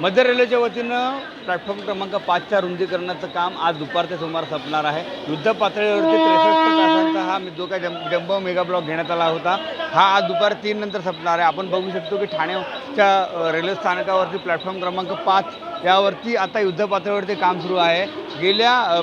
मध्य रेल्वेच्या वतीनं प्लॅटफॉर्म क्रमांक पाचच्या रुंदीकरणाचं काम आज दुपारच्या सोमवार संपणार आहे. युद्ध पातळीवरती त्रेसष्ट तासांचा हा मी जो काय जम जम्बो मेगा ब्लॉक घेण्यात आला होता हा आज दुपार तीन नंतर संपणार आहे. आपण बघू शकतो की ठाण्याच्या रेल्वे स्थानकावरती प्लॅटफॉर्म क्रमांक पाच यावरती आता युद्ध पातळीवरती काम सुरू आहे. गेल्या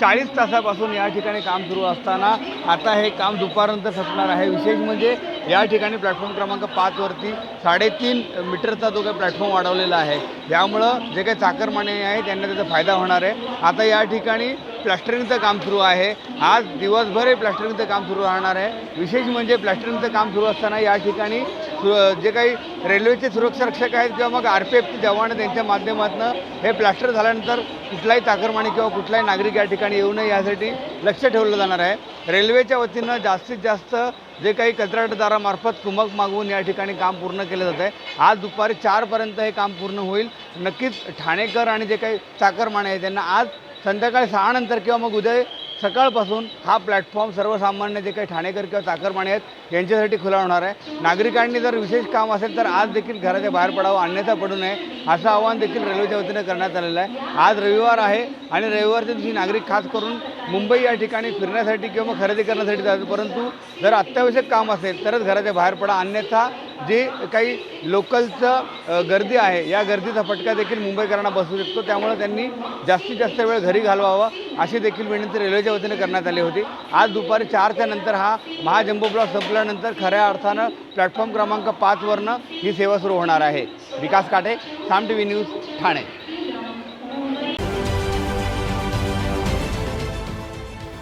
चाळीस तासापासून या ठिकाणी काम सुरू असताना आता हे काम दुपारनंतर संपणार आहे. विशेष म्हणजे या ठिकाणी प्लॅटफॉर्म क्रमांक पाचवरती साडेतीन मीटरचा जो काही प्लॅटफॉर्म वाढवलेला आहे त्यामुळं जे काही चाकरमाने आहे त्यांना त्याचा फायदा होणार आहे. आता या ठिकाणी प्लॅस्टरिंगचं काम सुरू आहे. आज दिवसभर हे प्लॅस्टरिंगचं काम सुरू राहणार आहे. विशेष म्हणजे प्लॅस्टरिंगचं काम सुरू असताना या ठिकाणी सु- जे काही रेल्वेचे सुरक्षा रक्षक आहेत किंवा मग आर पी एफचे जवान त्यांच्या माध्यमातून हे प्लॅस्टर झाल्यानंतर कुठलाही चाकरमानी किंवा कुठलाही नागरिक या ठिकाणी येऊ नये यासाठी लक्ष ठेवलं जाणार आहे. रेल्वेच्या वतीनं जास्तीत जास्त जे काही कंत्राटदारामार्फत कुमक मागवून या ठिकाणी काम पूर्ण केलं जात आहे. आज दुपारी चारपर्यंत हे काम पूर्ण होईल. नक्कीच ठाणेकर आणि जे काही चाकरमाने आहेत त्यांना आज संध्याकाळी सहानंतर किंवा मग उद्या सकाळपासून हा प्लॅटफॉर्म सर्वसामान्य जे काही ठाणेकर किंवा चाकरमाने आहेत यांच्यासाठी खुला होणार आहे. नागरिकांनी जर विशेष काम असेल तर आज देखील घराच्या बाहेर पडावं अन्यथा पडू नये असं आवाहन देखील रेल्वेच्या वतीने करण्यात आलेलं आहे. आज रविवार आहे आणि रविवारच्या दिवशी नागरिक खास करून मुंबई या ठिकाणी फिरण्यासाठी किंवा खरेदी करण्यासाठी जातात. परंतु जर अत्यावश्यक काम असेल तरच घराच्या बाहेर पडा. अन्यथा जे काही लोकलचं गर्दी आहे या गर्दीचा फटका देखील मुंबईकरांना बसू शकतो. त्यामुळे त्यांनी जास्तीत जास्त वेळ घरी घालवावा अशी देखील विनंती रेल्वेच्या वतीने करण्यात आली होती. आज दुपारी चारच्या नंतर हा महाजंबो ब्लॉक संपल्यानंतर खऱ्या अर्थानं प्लॅटफॉर्म क्रमांक पाचवरनं ही सेवा सुरू होणार आहे. Vikas Kate Saam TV news Thane.